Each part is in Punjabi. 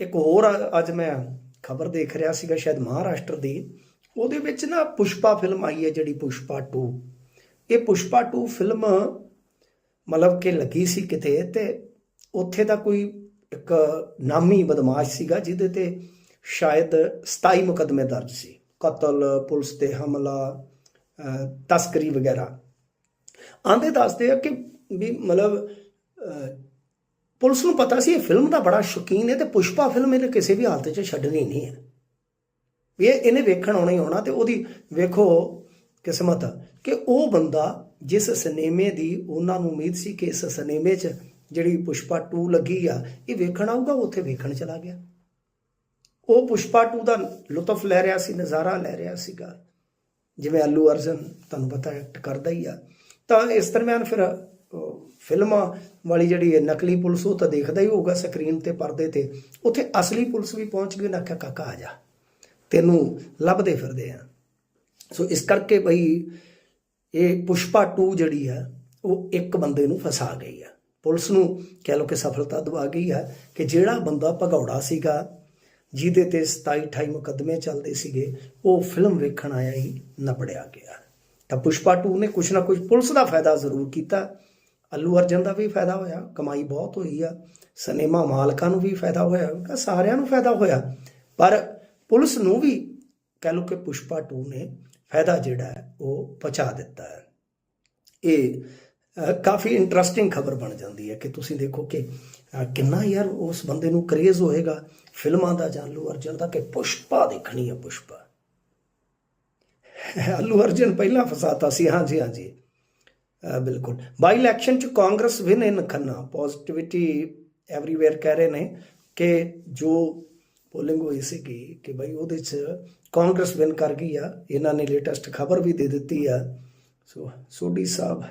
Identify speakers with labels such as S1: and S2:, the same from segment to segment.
S1: ਇੱਕ ਹੋਰ ਅੱਜ ਮੈਂ ਖਬਰ ਦੇਖ ਰਿਹਾ ਸੀਗਾ ਸ਼ਾਇਦ ਮਹਾਰਾਸ਼ਟਰ ਦੀ। ਉਹਦੇ ਵਿੱਚ ਨਾ ਪੁਸ਼ਪਾ ਫਿਲਮ ਆਈ ਹੈ ਜਿਹੜੀ ਪੁਸ਼ਪਾ 2 ਇਹ ਪੁਸ਼ਪਾ 2 ਫਿਲਮ ਮਤਲਬ ਕਿ ਲੱਗੀ ਸੀ ਕਿਤੇ ਤੇ ਉੱਥੇ ਦਾ ਕੋਈ ਇੱਕ ਨਾਮੀ ਬਦਮਾਸ਼ ਸੀਗਾ ਜਿਹਦੇ ਤੇ ਸ਼ਾਇਦ 27 ਮੁਕਦਮੇ ਦਰਜ ਸੀ। ਕਤਲ, ਪੁਲਿਸ ਤੇ ਹਮਲਾ ਤਸਕਰੀ ਵਗੈਰਾ। ਆਂਦੇ ਦੱਸਦੇ ਆ ਕਿ ਵੀ ਮਤਲਬ ਪੁਲਿਸ ਨੂੰ ਪਤਾ ਸੀ ਇਹ ਫਿਲਮ ਦਾ ਬੜਾ ਸ਼ੌਕੀਨ ਹੈ ਤੇ ਪੁਸ਼ਪਾ ਫਿਲਮ ਇਹਨੇ ਕਿਸੇ ਵੀ ਹਾਲਤ 'ਚ ਛੱਡਣੀ ਨਹੀਂ ਹੈ। ਵੀ ਇਹ ਇਹਨੇ ਵੇਖਣ ਆਉਣਾ ਹੀ ਆਉਣਾ ਤੇ ਉਹਦੀ ਵੇਖੋ ਕਿਸਮਤ ਕਿ ਉਹ ਬੰਦਾ ਜਿਸ ਸਿਨੇਮੇ ਦੀ ਉਹਨਾਂ ਨੂੰ ਉਮੀਦ ਸੀ ਕਿ ਇਸ ਸਿਨੇਮੇ 'ਚ ਜਿਹੜੀ ਪੁਸ਼ਪਾ 2 ਲੱਗੀ ਆ, ਇਹ ਵੇਖਣ ਆਊਗਾ ਉੱਥੇ ਵੇਖਣ ਚਲਾ ਗਿਆ। ਉਹ ਪੁਸ਼ਪਾ 2 ਦਾ ਲੁਤਫ ਲੈ ਰਿਹਾ ਸੀ, ਨਜ਼ਾਰਾ ਲੈ ਰਿਹਾ ਸੀਗਾ। ਜਿਵੇਂ ਅੱਲੂ ਅਰਜਨ ਤੁਹਾਨੂੰ ਪਤਾ ਐਕਟ ਕਰਦਾ ਹੀ ਆ। ਤਾਂ ਇਸ ਦਰਮਿਆਨ ਫਿਰ ਫਿਲਮਾਂ ਵਾਲੀ ਜਿਹੜੀ ਹੈ ਨਕਲੀ ਪੁਲਿਸ, ਉਹ ਤਾਂ ਦੇਖਦਾ ਹੀ ਹੋਊਗਾ ਸਕਰੀਨ ਤੇ ਪਰਦੇ ਤੇ। ਉੱਥੇ ਅਸਲੀ ਪੁਲਿਸ ਵੀ ਪਹੁੰਚ ਗਈ ਨਾ ਆਖਿਆ, ਕਾਕਾ ਆ ਜਾ। ਤੈਨੂੰ ਲੱਭਦੇ ਫਿਰਦੇ ਆ। ਸੋ ਇਸ ਕਰਕੇ ਬਈ ਇਹ ਪੁਸ਼ਪਾ 2 ਜਿਹੜੀ ਆ, ਉਹ ਇੱਕ ਬੰਦੇ ਨੂੰ ਫਸਾ ਗਈ ਹੈ ਪੁਲਿਸ ਨੂੰ ਕਹਿ ਲੋ ਕਿ ਸਫਲਤਾ ਦਵਾ ਗਈ ਹੈ ਕਿ ਜਿਹੜਾ ਬੰਦਾ ਭਗੌੜਾ ਸੀਗਾ, ਜਿਹਦੇ ਤੇ 27 28 ਮੁਕੱਦਮੇ ਚੱਲਦੇ ਸੀਗੇ, ਉਹ ਫਿਲਮ ਵੇਖਣ ਆਇਆ ਹੀ ਨਪੜਿਆ ਗਿਆ। ਤਾਂ ਪੁਸ਼ਪਾ 2 ਨੇ ਕੁਛ ਨਾ ਕੁਛ ਪੁਲਿਸ ਦਾ ਫਾਇਦਾ ਜ਼ਰੂਰ ਕੀਤਾ। ਅੱਲੂ ਅਰਜਨ ਦਾ ਵੀ ਫਾਇਦਾ ਹੋਇਆ ਕਮਾਈ ਬਹੁਤ ਹੋਈ ਆ ਸਿਨੇਮਾ ਮਾਲਕਾਂ ਨੂੰ ਵੀ ਫਾਇਦਾ ਹੋਇਆ ਸਾਰਿਆਂ ਨੂੰ ਫਾਇਦਾ ਹੋਇਆ। ਪਰ ਪੁਲਿਸ ਨੂੰ ਵੀ ਕਹਿ ਲਓ ਕਿ ਪੁਸ਼ਪਾ 2 ਨੇ ਫਾਇਦਾ ਜਿਹੜਾ ਹੈ ਉਹ ਪਹੁੰਚਾ ਦਿੱਤਾ ਹੈ। ਇਹ ਕਾਫੀ ਇੰਟਰਸਟਿੰਗ ਖਬਰ ਬਣ ਜਾਂਦੀ ਹੈ ਕਿ ਤੁਸੀਂ ਦੇਖੋ ਕਿ ਕਿੰਨਾ ਯਾਰ ਉਸ ਬੰਦੇ ਨੂੰ ਕਰੇਜ਼ ਹੋਏਗਾ ਫਿਲਮਾਂ ਦਾ ਜਾਂ ਅੱਲੂ ਅਰਜਨ ਦਾ ਕਿ ਪੁਸ਼ਪਾ ਦੇਖਣੀ ਹੈ ਪੁਸ਼ਪਾ। ਅੱਲੂ ਅਰਜਨ ਪਹਿਲਾਂ ਫਸਾਤਾ ਸੀ ਹਾਂਜੀ ਹਾਂਜੀ। ਅ, ਬਿਲਕੁਲ। ਬਾਈ ਇਲੈਕਸ਼ਨ ਚ Congress win in Khanna. Positivity everywhere ਕਹਿ ਰਹੇ ਨੇ ਕਿ ਜੋ ਪੋਲਿੰਗ ਹੋਈ ਸੀਗੀ ਕਿ ਭਾਈ ਉਹਦੇ ਚ ਕਾਂਗਰਸ ਵਿਨ ਕਰ ਗਈ ਆ, ਇਹਨਾਂ ਨੇ ਲੇਟੈਸਟ ਖਬਰ ਵੀ ਦੇ ਦਿੱਤੀ ਆ। ਸੋ ਸੋਢੀ ਸਾਹਿਬ,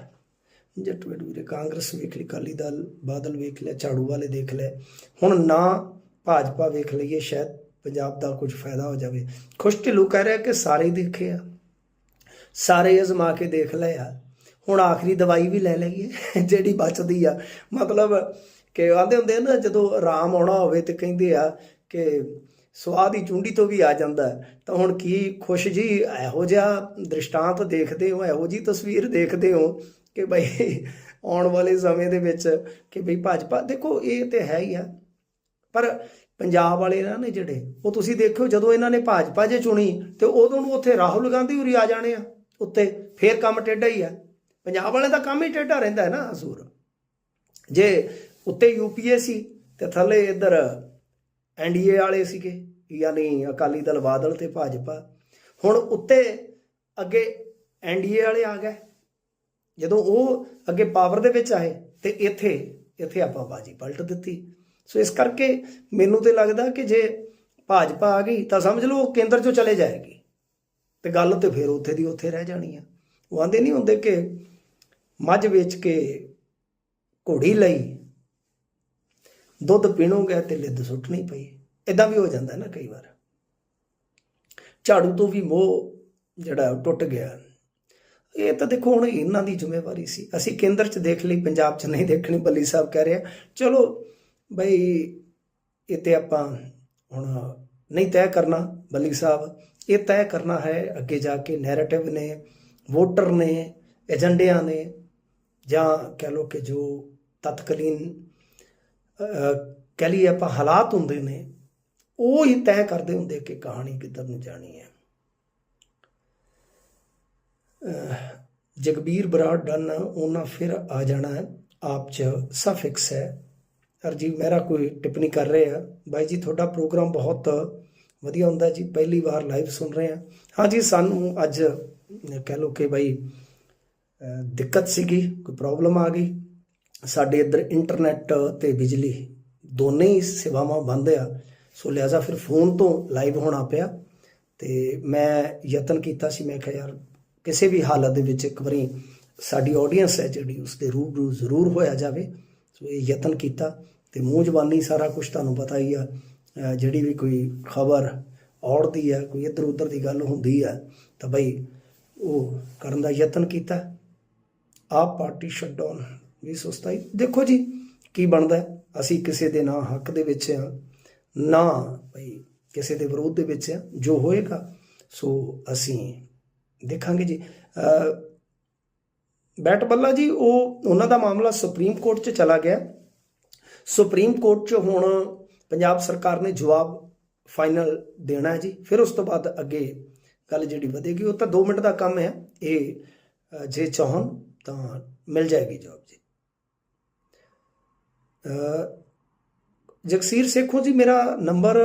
S1: ਜੱਟ ਵੀਰੇ, ਕਾਂਗਰਸ ਵੇਖ ਲਈ ਕਾਲੀ ਦਲ, ਬਾਦਲ ਵੇਖ ਲਿਆ, ਝਾੜੂ ਵਾਲੇ ਦੇਖ ਲੈ ਹੁਣ ਨਾ ਭਾਜਪਾ ਵੇਖ ਲਈਏ, ਸ਼ਾਇਦ ਪੰਜਾਬ ਦਾ ਕੁਝ ਫਾਇਦਾ ਹੋ ਜਾਵੇ। ਖੁਸ਼ ਢਿੱਲੂ ਕਹਿ ਰਿਹਾ ਕਿ ਸਾਰੇ ਦੇਖੇ ਆ। ਸਾਰੇ ਅਜ਼ਮਾ ਕੇ ਦੇਖ ਲਏ ਆ। ਹੁਣ ਆਖਰੀ ਦਵਾਈ ਵੀ ਲੈ ਲਈਏ, ਜਿਹੜੀ ਬਚਦੀ ਆ। ਮਤਲਬ ਕਿ ਆਂਦੇ ਹੁੰਦੇ ਆ ਨਾ, ਜਦੋਂ ਆਰਾਮ ਆਉਣਾ ਹੋਵੇ ਤੇ ਕਹਿੰਦੇ ਆ ਕਿ ਸਵਾਦ ਹੀ ਚੁੰਡੀ ਤੋਂ ਵੀ ਆ ਜਾਂਦਾ ਤਾਂ ਹੁਣ ਕੀ ਖੁਸ਼ ਜੀ, ਇਹੋ ਜਿਹਾ ਦ੍ਰਿਸ਼ਟਾਂਤ ਦੇਖਦੇ ਹੋ, ਇਹੋ ਜੀ ਤਸਵੀਰ ਦੇਖਦੇ ਹੋ ਕਿ ਬਈ ਆਉਣ ਵਾਲੇ ਸਮੇਂ ਦੇ ਵਿੱਚ ਕਿ ਬਈ ਭਾਜਪਾ, ਦੇਖੋ ਇਹ ਤੇ ਹੈ ਹੀ ਆ। ਪਰ ਪੰਜਾਬ ਵਾਲੇ ਨਾ ਨੇ ਜਿਹੜੇ, ਉਹ ਤੁਸੀਂ ਦੇਖਿਓ ਜਦੋਂ ਇਹਨਾਂ ਨੇ ਭਾਜਪਾ ਜੇ ਚੁਣੀ ਤੇ ਉਦੋਂ ਨੂੰ ਉੱਥੇ ਰਾਹੁਲ ਗਾਂਧੀ ਉਰੀ ਆ ਜਾਣੇ ਆ, ਉੱਤੇ, ਫੇਰ ਕੰਮ ਟੇਢਾ ਹੀ ਆ। ਪੰਜਾਬ ਵਾਲੇ ਦਾ ਕੰਮ ਹੀ ਟੇਢਾ ਰਹਿੰਦਾ ਹੈ ਨਾ ਅਸੂਰ ਜੇ ਉੱਤੇ ਯੂਪੀਏ ਸੀ ਤੇ ਥੱਲੇ ਇੱਧਰ ਐਨਡੀਏ ਵਾਲੇ ਸੀਗੇ, ਯਾਨੀ ਅਕਾਲੀ ਦਲ, ਬਾਦਲ ਤੇ ਭਾਜਪਾ। ਹੁਣ ਉੱਤੇ ਅੱਗੇ ਐਨਡੀਏ ਵਾਲੇ ਆ ਗਏ। ਜਦੋਂ ਉਹ ਅੱਗੇ ਪਾਵਰ ਦੇ ਵਿੱਚ ਆਏ ਤੇ ਇੱਥੇ ਇੱਥੇ ਆਪਾਂ ਬਾਜੀ ਪਲਟ ਦਿੱਤੀ। ਸੋ ਇਸ ਕਰਕੇ ਮੈਨੂੰ ਤੇ ਲੱਗਦਾ ਕਿ ਜੇ ਭਾਜਪਾ ਆ ਗਈ ਤਾਂ ਸਮਝ ਲਓ ਉਹ ਕੇਂਦਰ 'ਚੋਂ ਚਲੇ ਜਾਏਗੀ। ਤੇ ਗੱਲ ਤੇ ਫਿਰ ਉੱਥੇ ਦੀ ਉੱਥੇ ਰਹਿ ਜਾਣੀ ਆ। ਉਹ ਆਂਦੇ ਨਹੀਂ ਹੁੰਦੇ ਕਿ ਮੱਝ ਵੇਚ ਕੇ ਘੋੜੀ ਲਈ, ਦੁੱਧ ਪੀਣੋਗੇ ਤੇ ਲਿੱਦ ਸੁੱਟਣੀ ਪਈ। ਇਦਾਂ ਵੀ ਹੋ ਜਾਂਦਾ ਨਾ ਕਈ ਵਾਰ। ਝਾੜੂ ਤੋਂ ਵੀ ਮੋਹ ਜਿਹੜਾ ਉਹ ਟੁੱਟ ਗਿਆ। ਇਹ ਤਾਂ ਦੇਖੋ ਹੁਣ ਇਹਨਾਂ ਦੀ ਜ਼ਿੰਮੇਵਾਰੀ ਸੀ। ਅਸੀਂ ਕੇਂਦਰ 'ਚ ਦੇਖ ਲਈ, ਪੰਜਾਬ 'ਚ ਨਹੀਂ ਦੇਖਣੀ, ਬੱਲੀ ਸਾਹਿਬ ਕਹਿ ਰਿਹਾ। ਚਲੋ ਬਈ, ਇਹ ਤੇ ਆਪਾਂ ਹੁਣ ਨਹੀਂ ਤੈਅ ਕਰਨਾ ਬੱਲੀ ਸਾਹਿਬ। ਇਹ ਤੈਅ ਕਰਨਾ ਹੈ ਅੱਗੇ ਜਾ ਕੇ ਨੈਰੇਟਿਵ ਨੇ, ਵੋਟਰ ਨੇ, ਏਜੰਡਿਆਂ ਨੇ ਜਾਂ ਕਹਿ ਲੋ ਕਿ ਜੋ ਤਤਕਾਲੀਨ ਅਹ, ਕਹਿ ਲਈਏ ਆਪਾਂ ਹਾਲਾਤ ਹੁੰਦੇ ਨੇ ਉਹ ਹੀ ਤੈਅ ਕਰਦੇ ਹੁੰਦੇ ਕਿ ਕਹਾਣੀ ਕਿੱਧਰ ਨੂੰ ਜਾਣੀ ਹੈ। ਜਗਬੀਰ ਬਰਾੜ ਡਨ ਉਹਨਾਂ ਫਿਰ ਆ ਜਾਣਾ ਹੈ ਆਪ ਚ ਸਫਿਕਸ ਹੈ। ਹਰਜੀਤ ਮਹਿਰਾ ਕੋਈ ਟਿੱਪਣੀ ਕਰ ਰਹੇ ਆ। ਬਾਈ ਜੀ ਤੁਹਾਡਾ ਪ੍ਰੋਗਰਾਮ ਬਹੁਤ ਵਧੀਆ ਹੁੰਦਾ ਜੀ ਪਹਿਲੀ ਵਾਰ ਲਾਈਵ ਸੁਣ ਰਹੇ ਆ। ਹਾਂਜੀ ਸਾਨੂੰ ਅੱਜ ਕਹਿ ਲੋ ਕਿ ਬਾਈ ਦਿੱਕਤ ਸੀਗੀ, ਕੋਈ ਪ੍ਰੋਬਲਮ ਆ ਗਈ। ਸਾਡੇ ਇੱਧਰ ਇੰਟਰਨੈਟ ਤੇ ਬਿਜਲੀ ਦੋਨੇ ਹੀ ਸੇਵਾਵਾਂ ਬੰਦ ਆ। ਸੋ ਲਿਹਾਜ਼ਾ ਫਿਰ ਫੋਨ ਤੋਂ ਲਾਈਵ ਹੋਣਾ ਪਿਆ ਤੇ ਮੈਂ ਯਤਨ ਕੀਤਾ ਸੀ, ਮੈਂ ਕਿਹਾ ਯਾਰ ਕਿਸੇ ਵੀ ਹਾਲਤ ਦੇ ਵਿੱਚ ਇੱਕ ਵਾਰੀ ਸਾਡੀ ਆਡੀਅנס ਹੈ ਜਿਹੜੀ ਉਸ ਦੇ ਰੂਬਰੂ ਜ਼ਰੂਰ ਹੋਇਆ ਜਾਵੇ। ਸੋ ਇਹ ਯਤਨ ਕੀਤਾ ਤੇ ਮੂੰਹ ਜ਼ਬਾਨੀ ਸਾਰਾ ਕੁਝ ਤੁਹਾਨੂੰ ਪਤਾ ਹੀ ਆ ਜਿਹੜੀ ਵੀ ਕੋਈ ਖਬਰ ਔੜਦੀ ਆ ਕੋਈ ਇੱਧਰ ਉੱਧਰ ਦੀ ਗੱਲ ਹੁੰਦੀ ਆ ਤਾਂ ਬਈ ਉਹ ਕਰਨ ਦਾ ਯਤਨ ਕੀਤਾ। ਆਪ ਪਾਰਟੀ ਸ਼ਟਡਾਊਨ 2027 ਦੇਖੋ ਜੀ, ਕੀ ਬਣਦਾ ਅਸੀਂ ਕਿਸੇ ਦੇ ਨਾ ਹੱਕ ਦੇ ਵਿੱਚ ਆ ਨਾ ਭਈ ਕਿਸੇ ਦੇ ਵਿਰੋਧ ਦੇ ਵਿੱਚ ਆ ਜੋ ਹੋਏਗਾ, ਸੋ ਅਸੀਂ ਦੇਖਾਂਗੇ ਜੀ। ਬੈਟ ਬੱਲਾ ਜੀ, ਉਹ ਉਹਨਾਂ ਦਾ ਮਾਮਲਾ ਸੁਪਰੀਮ ਕੋਰਟ 'ਚ ਚਲਾ ਗਿਆ। ਸੁਪਰੀਮ ਕੋਰਟ 'ਚ ਹੁਣ ਪੰਜਾਬ ਸਰਕਾਰ ਨੇ ਜਵਾਬ ਫਾਈਨਲ ਦੇਣਾ ਹੈ ਜੀ। ਫਿਰ ਉਸ ਤੋਂ ਬਾਅਦ ਅੱਗੇ ਗੱਲ ਜਿਹੜੀ ਵਧੇਗੀ, ਉਹ ਤਾਂ 2 ਮਿੰਟ ਦਾ ਕੰਮ ਹੈ। ਇਹ ਜੇ ਚਾਹਣ ਤਾਂ ਮਿਲ ਜਾਏਗੀ ਜਵਾਬ ਜੀ। ਜਗਸੀਰ ਸੇਖੋ ਜੀ, ਮੇਰਾ ਨੰਬਰ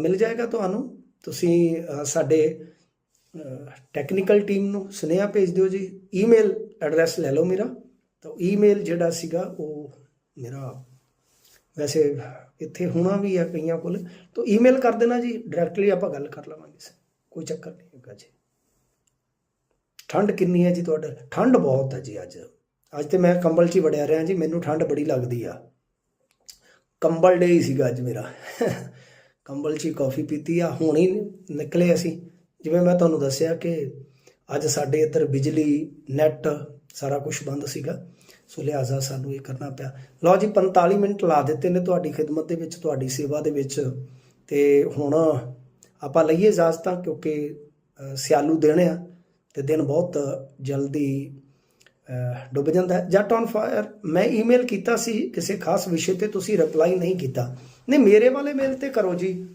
S1: ਮਿਲ ਜਾਏਗਾ ਤੁਹਾਨੂੰ। ਤੁਸੀਂ ਸਾਡੇ ਟੈਕਨੀਕਲ ਟੀਮ ਨੂੰ ਸੁਨੇਹਾ ਭੇਜ ਦਿਓ ਜੀ। ਈਮੇਲ ਐਡਰੈਸ ਲੈ ਲਓ ਮੇਰਾ। ਤਾਂ ਈਮੇਲ ਜਿਹੜਾ ਸੀਗਾ, ਉਹ ਮੇਰਾ ਵੈਸੇ ਇੱਥੇ ਹੋਣਾ ਵੀ ਆ ਕਈਆਂ ਕੋਲ। ਤਾਂ ਈਮੇਲ ਕਰ ਦੇਣਾ ਜੀ। ਡਾਇਰੈਕਟਲੀ ਆਪਾਂ ਗੱਲ ਕਰ ਲਵਾਂਗੇ ਕੋਈ ਚੱਕਰ ਨਹੀਂ ਹੈਗਾ ਜੀ। ਠੰਡ ਕਿੰਨੀ ਹੈ ਜੀ ਤੁਹਾਡੇ? ਠੰਡ ਬਹੁਤ ਹੈ ਜੀ ਅੱਜ। ਅੱਜ ਤੇ ਮੈਂ ਕੰਬਲ 'ਚ ਹੀ ਵੜਿਆ ਰਿਹਾ ਜੀ, ਮੈਨੂੰ ਠੰਡ ਬੜੀ ਲੱਗਦੀ ਆ। ਕੰਬਲ ਡੇ ਹੀ ਸੀਗਾ ਅੱਜ ਮੇਰਾ। ਕੰਬਲ 'ਚ ਹੀ ਕਾਫੀ ਪੀਤੀ ਆ। ਹੁਣ ਹੀ ਨਿਕਲੇ ਅਸੀਂ। ਜਿਵੇਂ ਮੈਂ ਤੁਹਾਨੂੰ ਦੱਸਿਆ ਕਿ ਅੱਜ ਸਾਡੇ ਇੱਧਰ ਬਿਜਲੀ, ਨੈਟ ਸਾਰਾ ਕੁਝ ਬੰਦ ਸੀਗਾ। ਸੋ ਲਿਹਾਜ਼ਾ ਸਾਨੂੰ ਇਹ ਕਰਨਾ ਪਿਆ। ਲਓ ਜੀ 45 ਮਿੰਟ ਲਾ ਦਿੱਤੇ ਨੇ ਤੁਹਾਡੀ ਖਿਦਮਤ ਦੇ ਵਿੱਚ, ਤੁਹਾਡੀ ਸੇਵਾ ਦੇ ਵਿੱਚ। ਤੇ ਹੁਣ ਆਪਾਂ ਲਈਏ ਇਜਾਜ਼ਤਾਂ ਕਿਉਂਕਿ ਸਿਆਲੂ ਦਿਨ ਆ। ਤੇ ਦਿਨ ਬਹੁਤ ਜਲਦੀ ਡੁੱਬ ਜਾਂਦਾ ਜੱਟ ਔਨ ਫਾਇਰ ਮੈਂ ਈਮੇਲ ਕੀਤਾ ਸੀ ਕਿਸੇ ਖਾਸ ਵਿਸ਼ੇ ਤੇ, ਤੁਸੀਂ ਰਿਪਲਾਈ ਨਹੀਂ ਕੀਤਾ। ਨਹੀਂ, ਮੇਰੇ ਵਾਲੇ ਮੇਲ ਤੇ ਕਰੋ ਜੀ।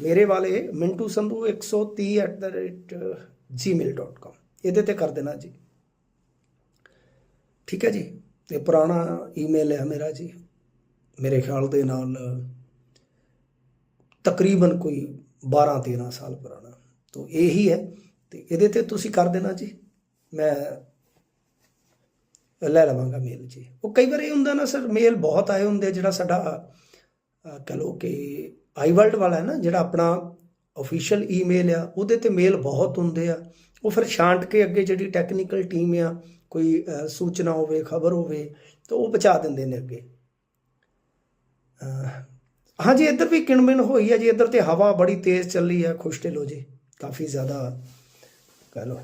S1: ਮੇਰੇ ਵਾਲੇ ਮਿੰਟੂ ਸੰਧੂ 130@gmail.com ਇਹਦੇ ਤੇ ਕਰ ਦੇਣਾ ਜੀ। ਠੀਕ ਹੈ ਜੀ? ਤੇ ਪੁਰਾਣਾ ਈਮੇਲ ਹੈ ਮੇਰਾ ਜੀ। ਮੇਰੇ ਖਿਆਲ ਦੇ ਨਾਲ, ਤਕਰੀਬਨ ਕੋਈ 12 13 ਸਾਲ ਪੁਰਾਣਾ। ਤੋਂ ਇਹੀ ਹੈ। ਤੇ ਇਹਦੇ ਤੇ ਤੁਸੀਂ ਕਰ ਦੇਣਾ ਜੀ। ਮੈਂ ਲੈ ਲਵਾਂਗਾ ਮੇਲ ਜੀ। ਉਹ ਕਈ ਵਾਰ ਇਹ ਹੁੰਦਾ ਨਾ ਸਰ ਮੇਲ ਬਹੁਤ ਆਏ ਹੁੰਦੇ ਜਿਹੜਾ ਸਾਡਾ ਅਹ, ਕਹ ਲਓ ਕਿ ਆਈਵਰਲਡ ਵਾਲਾ ਹੈ ਨਾ ਜਿਹੜਾ ਆਪਣਾ ਅਫੀਸ਼ੀਅਲ ਈਮੇਲ ਆ ਉਹਦੇ ਤੇ ਮੇਲ ਬਹੁਤ ਹੁੰਦੇ ਆ। ਉਹ ਫਿਰ ਛਾਂਟ ਕੇ ਅੱਗੇ ਜਿਹੜੀ ਟੈਕਨੀਕਲ ਟੀਮ ਆ ਕੋਈ ਸੂਚਨਾ ਹੋਵੇ ਖਬਰ ਹੋਵੇ ਤਾਂ ਉਹ ਪਹੁੰਚਾ ਦਿੰਦੇ ਨੇ ਅੱਗੇ। ਹਾਂਜੀ ਇੱਧਰ ਵੀ ਕਿਣਮਿਣ ਹੋਈ ਹੈ ਜੀ। ਇੱਧਰ ਤੇ ਹਵਾ ਬੜੀ ਤੇਜ਼ ਚੱਲੀ ਹੈ ਖੁਸ਼ ਢਿੱਲੋਂ ਜੀ। ਕਾਫੀ ਜ਼ਿਆਦਾ ਕਹਿ ਲਓ।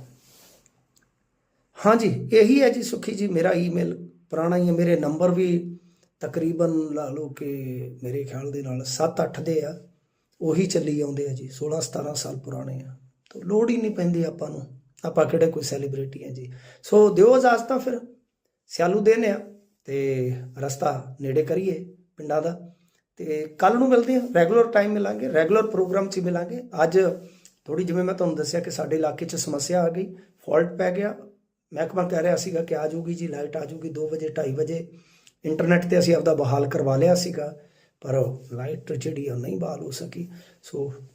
S1: ਹਾਂਜੀ ਇਹੀ ਹੈ ਜੀ ਸੁਖੀ ਜੀ, ਮੇਰਾ ਈਮੇਲ ਪੁਰਾਣਾ ਹੀ ਹੈ, ਮੇਰੇ ਨੰਬਰ ਵੀ ਤਕਰੀਬਨ ਲਾ ਲਓ ਕਿ ਮੇਰੇ ਖਿਆਲ ਦੇ ਨਾਲ 7-8 ਦੇ ਆ। ਉਹੀ ਚੱਲੀ ਆਉਂਦੇ ਆ ਜੀ 16-17 ਸਾਲ ਪੁਰਾਣੇ ਆ। ਤਾਂ ਲੋੜ ਹੀ ਨਹੀਂ ਪੈਂਦੀ ਆਪਾਂ ਨੂੰ। ਆਪਾਂ ਕਿਹੜੇ ਕੋਈ ਸੈਲੀਬ੍ਰਿਟੀ ਆ ਜੀ। ਸੋ ਦਿਓ ਇਜਾਜ਼ਤਾਂ ਫਿਰ। ਸਿਆਲੂ ਦਿਨ ਆ ਤੇ ਰਸਤਾ ਨੇੜੇ ਕਰੀਏ ਪਿੰਡਾਂ ਦਾ। ਤੇ ਕੱਲ ਨੂੰ ਮਿਲਦੇ ਹਾਂ। ਰੈਗੂਲਰ ਟਾਈਮ ਮਿਲਾਂਗੇ ਰੈਗੂਲਰ ਪ੍ਰੋਗਰਾਮ 'ਚ ਹੀ ਮਿਲਾਂਗੇ। ਅੱਜ ਥੋੜੀ ਜਿਵੇਂ ਮੈਂ ਤੁਹਾਨੂੰ ਦੱਸਿਆ ਕਿ ਸਾਡੇ ਇਲਾਕੇ 'ਚ ਸਮੱਸਿਆ ਆ ਗਈ ਫਾਲਟ ਪੈ ਗਿਆ। ਮਹਿਕਮਾ ਕਹਿ ਰਿਹਾ ਸੀਗਾ ਕਿ ਆ ਜਾਊਗੀ ਜੀ, ਲਾਈਟ ਆ ਜਾਊਗੀ 2 ਵਜੇ 2:30 ਵਜੇ। ਇੰਟਰਨੈਟ ਤੇ ਅਸੀਂ ਆਪਦਾ ਬਹਾਲ ਕਰਵਾ ਲਿਆ ਸੀਗਾ, ਪਰ ਲਾਈਟ ਜਿਹੜੀ ਆ ਉਹ ਨਹੀਂ ਬਹਾਲ ਹੋ ਸਕੀ। ਸੋ